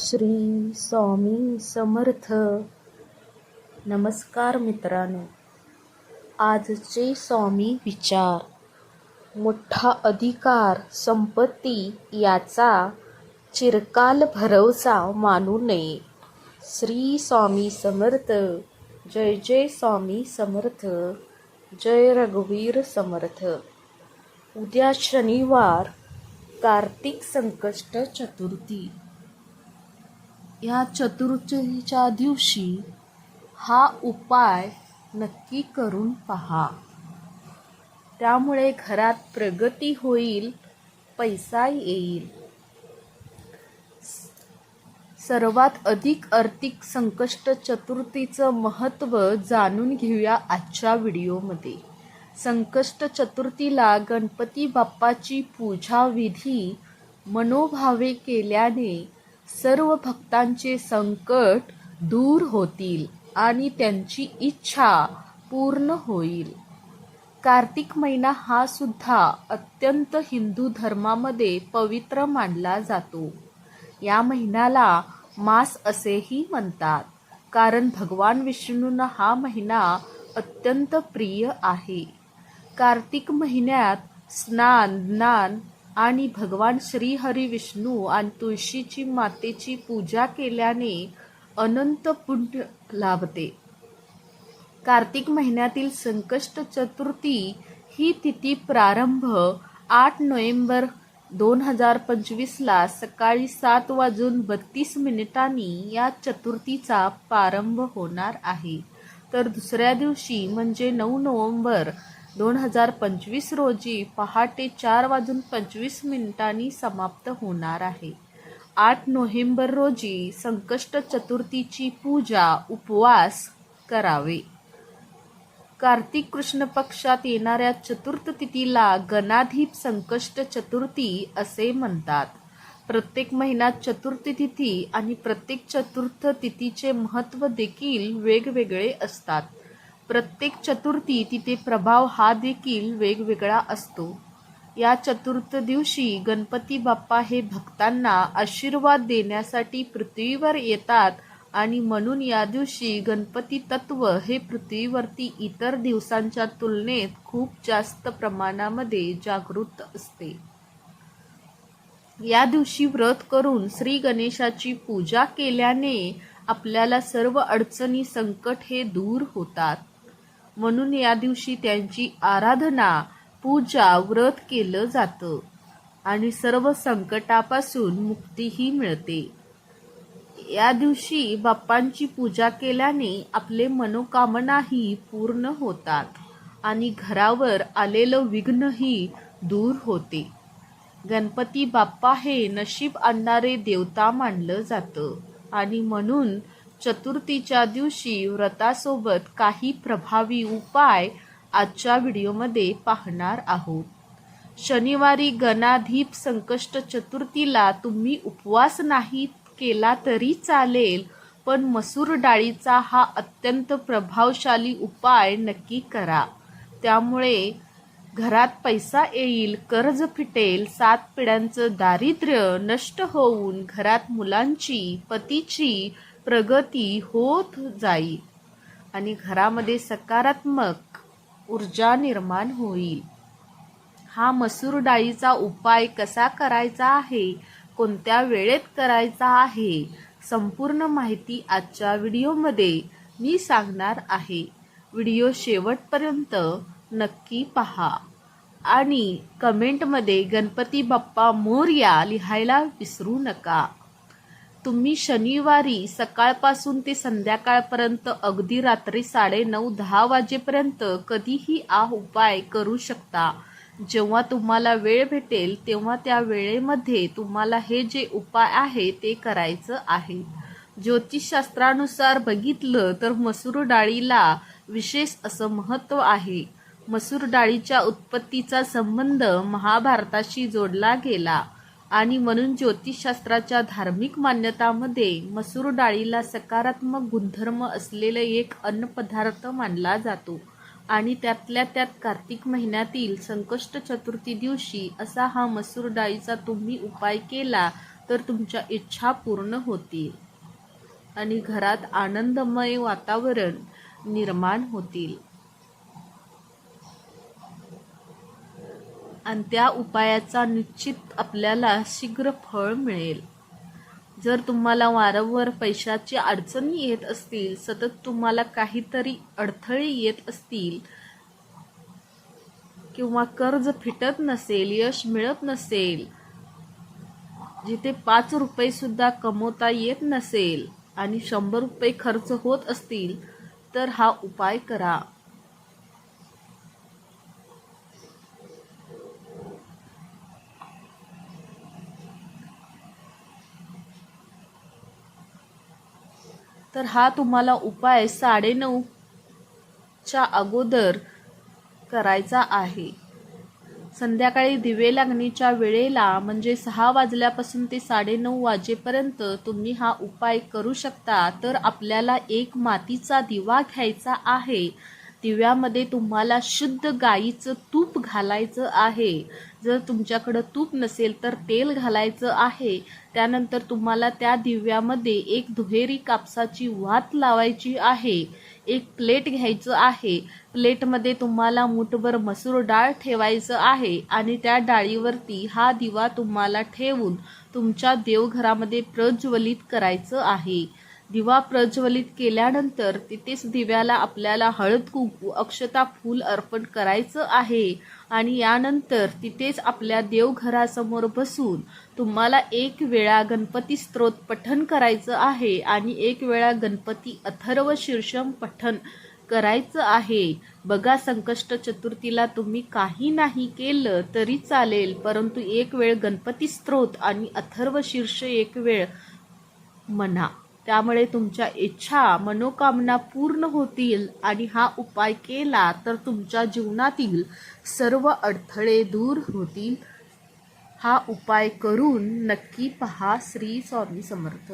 श्री स्वामी समर्थ. नमस्कार मित्रांनो. आजचे स्वामी विचार. मोठा अधिकार संपत्ती याचा चिरकाल भरवसा मानू नये. श्री स्वामी समर्थ. जय जय स्वामी समर्थ. जय रघुवीर समर्थ. उद्या शनिवार कार्तिक संकष्ट चतुर्थी. या चतुर्थीच्या दिवशी हा उपाय नक्की करून पहा. त्यामुळे घरात प्रगती होईल पैसा येईल. सर्वात अधिक आर्थिक संकष्ट चतुर्थीचं महत्त्व जाणून घेऊया आजच्या व्हिडिओमध्ये. संकष्ट चतुर्थीला गणपती बाप्पाची पूजा विधी मनोभावे केल्याने सर्व भक्तांचे संकट दूर होतील आणि त्यांची इच्छा पूर्ण होईल. कार्तिक महिना हा सुद्धा अत्यंत हिंदू धर्मामध्ये पवित्र मानला जातो. या महिन्याला मास असेही म्हणतात कारण भगवान विष्णूंना हा महिना अत्यंत प्रिय आहे. कार्तिक महिन्यात स्नान ज्ञान आणि भगवान श्रीहरी विष्णू आणि तुळशीची मातेची पूजा केल्याने अनंत पुण्य लाभते. कार्तिक महिन्यातील संकष्ट चतुर्थी ही तिथी प्रारंभ आठ नोव्हेंबर दोन हजार पंचवीसला सकाळी सात वाजून बत्तीस मिनिटांनी या चतुर्थीचा प्रारंभ होणार आहे. तर दुसऱ्या दिवशी म्हणजे नऊ नोव्हेंबर दोन हजार पंचवीस रोजी पहाटे चार वाजून पंचवीस मिनिटांनी समाप्त होणार आहे. आठ नोव्हेंबर रोजी संकष्ट चतुर्थीची पूजा उपवास करावे. कार्तिक कृष्ण पक्षात येणाऱ्या चतुर्थ तिथीला गणाधीप संकष्ट चतुर्थी असे म्हणतात. प्रत्येक महिन्यात चतुर्थी तिथी आणि प्रत्येक चतुर्थ तिथीचे महत्त्व देखील वेगवेगळे असतात. प्रत्येक चतुर्थी तिथे प्रभाव हा देखील वेगवेगळा असतो. या चतुर्थ दिवशी गणपती बाप्पा हे भक्तांना आशीर्वाद देण्यासाठी पृथ्वीवर येतात आणि म्हणून या दिवशी गणपती तत्व हे पृथ्वीवरती इतर दिवसांच्या तुलनेत खूप जास्त प्रमाणामध्ये जागृत असते. या दिवशी व्रत करून श्री गणेशाची पूजा केल्याने आपल्याला सर्व अडचणी संकट हे दूर होतात. म्हणून या दिवशी त्यांची आराधना पूजा व्रत केलं जातं आणि सर्व संकटापासून मुक्तीही मिळते. या दिवशी बाप्पांची पूजा केल्याने आपले मनोकामनाही पूर्ण होतात आणि घरावर आलेलं विघ्नही दूर होते. गणपती बाप्पा हे नशीब आणणारे देवता मानलं जातं आणि म्हणून चतुर्थीच्या दिवशी व्रतासोबत काही प्रभावी उपाय आजच्या व्हिडिओमध्ये पाहणार आहोत. शनिवारी गणाधीप संकष्ट चतुर्थीला तुम्ही उपवास नाही केला तरी चालेल पण मसूर डाळीचा हा अत्यंत प्रभावशाली उपाय नक्की करा. त्यामुळे घरात पैसा येईल कर्ज फिटेल सात पिढ्यांचं दारिद्र्य नष्ट होऊन घरात मुलांची पतीची प्रगती होत जाईल आणि घरामध्ये सकारात्मक ऊर्जा निर्माण होईल. हा मसूर डाळीचा उपाय कसा करायचा आहे? कोणत्या वेळेत करायचा आहे? संपूर्ण माहिती आजच्या व्हिडिओमध्ये मी सांगणार आहे. व्हिडिओ शेवटपर्यंत नक्की पहा आणि कमेंटमध्ये गणपती बाप्पा मोर्या लिहायला विसरू नका. तुम्ही शनिवारी सकाळपासून ते संध्याकाळपर्यंत अगदी रात्री साडे नऊ दहा वाजेपर्यंत कधीही हा उपाय करू शकता. जेव्हा तुम्हाला वेळ भेटेल तेव्हा त्या वेळेमध्ये तुम्हाला हे जे उपाय आहे ते करायचं आहे. ज्योतिषशास्त्रानुसार बघितलं तर मसूर डाळीला विशेष असं महत्त्व आहे. मसूर डाळीच्या उत्पत्तीचा संबंध महाभारताशी जोडला गेला. आणि म्हणून ज्योतिषशास्त्राच्या धार्मिक मान्यतामध्ये मसूर डाळीला सकारात्मक गुणधर्म असलेले एक अन्नपदार्थ मानला जातो. आणि त्यातल्या त्यात कार्तिक महिन्यातील संकष्ट चतुर्थी दिवशी असा हा मसूर डाळीचा तुम्ही उपाय केला तर तुमच्या इच्छा पूर्ण होतील. आणि घरात आनंदमय वातावरण निर्माण होतील. आणि त्या उपायाचा निश्चित आपल्याला शीघ्र फळ मिळेल. जर तुम्हाला वारंवार पैशाची अडचणी येत असतील सतत तुम्हाला काहीतरी अडथळे येत असतील किंवा कर्ज फिटत नसेल यश मिळत नसेल जिथे पाच रुपये सुद्धा कमवता येत नसेल आणि शंभर रुपये खर्च होत असतील तर हा उपाय करा. तर हा तुम्हाला उपाय साडेनऊच्या अगोदर करायचा आहे. संध्याकाळी दिवे लागणीच्या वेळेला म्हणजे सहा वाजल्यापासून ते साडेनऊ वाजेपर्यंत तुम्ही हा उपाय करू शकता. तर आपल्याला एक मातीचा दिवा घ्यायचा आहे. दिव्यामध्ये तुम्हाला शुद्ध गाईचं तूप घालायचं आहे. जर तुमच्याकडं तूप नसेल तर तेल घालायचं आहे. त्यानंतर तुम्हाला त्या दिव्यामध्ये एक दुहेरी कापसाची वात लावायची आहे. एक प्लेट घ्यायचं आहे. प्लेटमध्ये तुम्हाला मुठभर मसूर डाळ ठेवायचं आहे आणि त्या डाळीवरती हा दिवा तुम्हाला ठेवून तुमच्या देवघरामध्ये प्रज्वलित करायचं आहे. दिवा प्रज्वलित केल्यानंतर तिथेच दिव्याला आपल्याला हळद कुंकू अक्षता फूल अर्पण करायचं आहे. आणि यानंतर तिथेच आपल्या देवघरासमोर बसून तुम्हाला एक वेळा गणपती स्त्रोत पठन करायचं आहे आणि एक वेळा गणपती अथर्व शीर्षम पठन करायचं आहे. बघा संकष्ट चतुर्थीला तुम्ही काही नाही केलं तरी चालेल परंतु एक वेळ गणपती स्त्रोत आणि अथर्व शीर्ष एक वेळ म्हणा त्यामुळे तुमच्या इच्छा मनोकामना पूर्ण होतील आणि हा उपाय केला तर तुमच्या जीवनातील सर्व अडथळे दूर होतील. हा उपाय करून नक्की पहा श्री स्वामी समर्थ.